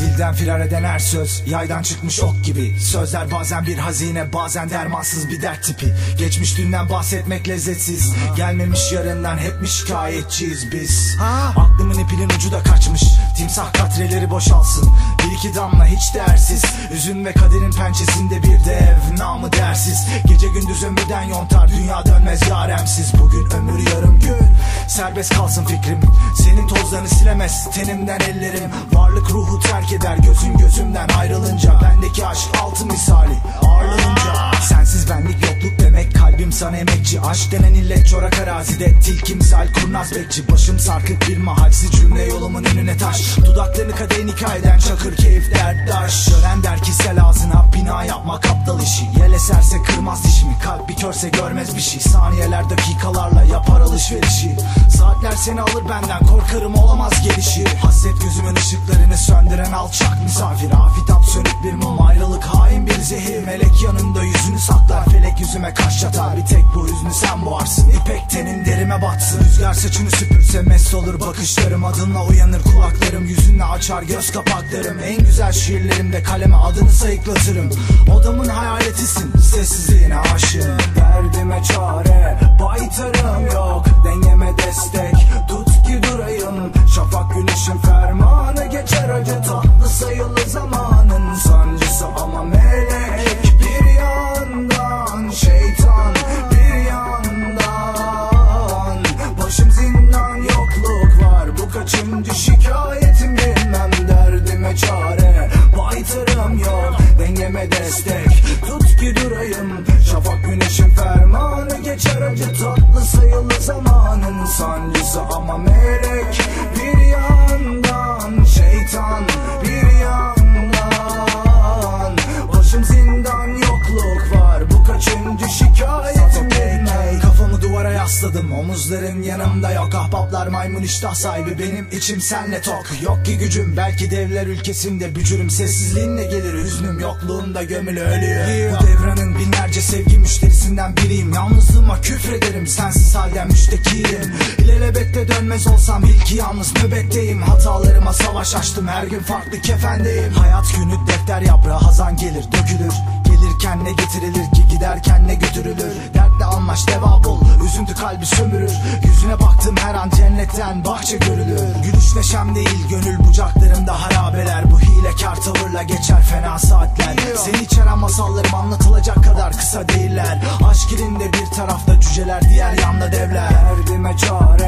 Kalpten firar eden her söz Yaydan çıkmış ok gibi. Sözler bazen bir hazine Bazen dermansız bir dert tipi. Geçmiş dünden bahsetmek lezzetsiz. Gelmemiş yarından hep mi şikayetçiyiz biz. Aklımın ipinin ucu da kaçmış. Timsah katreleri boşalsın iki damla hiç değersiz Üzün ve kaderin pençesinde bir dev Namı dersiz. Gece gündüz ömürden yontar Dünya dönmez yaremsiz. Bugün ömür yarım gün Serbest kalsın fikrim. Senin tozlarını silemez tenimden ellerim. Varlık ruhu terk eder gözün gözümden Aşk denen illet çorak arazide. Tilki misal kurnaz bekçi. Başım sarkık bir mahalsiz cümle yolumun önüne taş. Dudaklarını kadehin hikayeden çakır keyif derttaş Gören der ki sel ağzına bina yapmak aptal işi. Yel eserse kırmaz dişimi kalp bir körse görmez bir şey. Saniyeler dakikalarla yapar alışverişi. Saatler seni alır benden korkarım olamaz gelişi. Hasret gözümün ışıklarını söndüren alçak misafir. Afitap sönük bir mum ayrılık hain bir zehir. Melek yanında yüzünü saklar yüzüme kaş çatar Bir tek bu hüznü sen boğarsın. İpek tenin derime batsın. Rüzgar saçını süpürse mest olur bakışlarım. Adınla uyanır kulaklarım. Yüzünle açar göz kapaklarım. En güzel şiirlerimde kaleme adını sayıklatırım. Odamın hayaletisin. Sessizliğine aşığım. Derdime Yok dengeme destek. Tut ki durayım Şafak güneşin fermanı. Geçer acı tatlı sayılı zamanın sancısı ama melek bir yandan şeytan bir omuzların yanımda yok Ahbaplar maymun iştah sahibi. Benim içim senle tok. Yok ki gücüm belki devler ülkesinde bücürüm. Sessizliğinle gelir hüznüm yokluğumda gömülü ölüyor. Bu devranın binlerce sevgi müşterisinden biriyim. Yalnızlığıma küfrederim sensiz halden müştekiyim İlelebette dönmez olsam ilki yalnız nöbetteyim. Hatalarıma savaş açtım her gün farklı kefendeyim. Hayat günü defter yaprağı hazan gelir dökülür. Gelirken ne getirilir ki giderken ne götürülür? Dertle anlaş deva bul kalbi sömürür. Yüzüne baktım her an cennetten bahçe görülür. Gülüş neşem değil gönül bucaklarımda harabeler Bu hilekar tavırla geçer fena saatler. Seni içeren masallarım anlatılacak kadar kısa değiller. Aşk ilinde bir tarafta cüceler diğer yanda devler. Derdime çare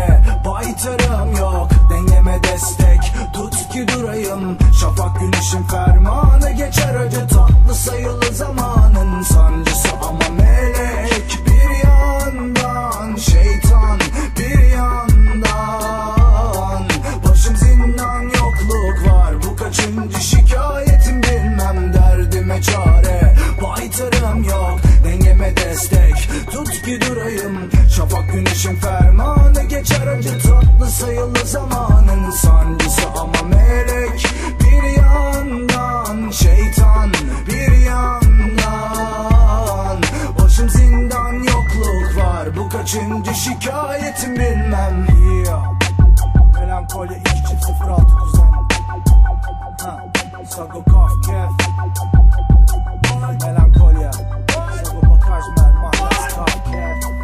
destek. Tut ki durayım. Şafak güneşin fermanı Geçer acı tatlı sayılı zamanın sancısı ama melek Bir yandan şeytan bir yandan. Başım zindan yokluk var. Bu kaçıncı şikayetim bilmem. Yeah. Melankolia 2 çift 06 kuzen. Sago Kaf Kef. Melankolia Cars, my mom's let's.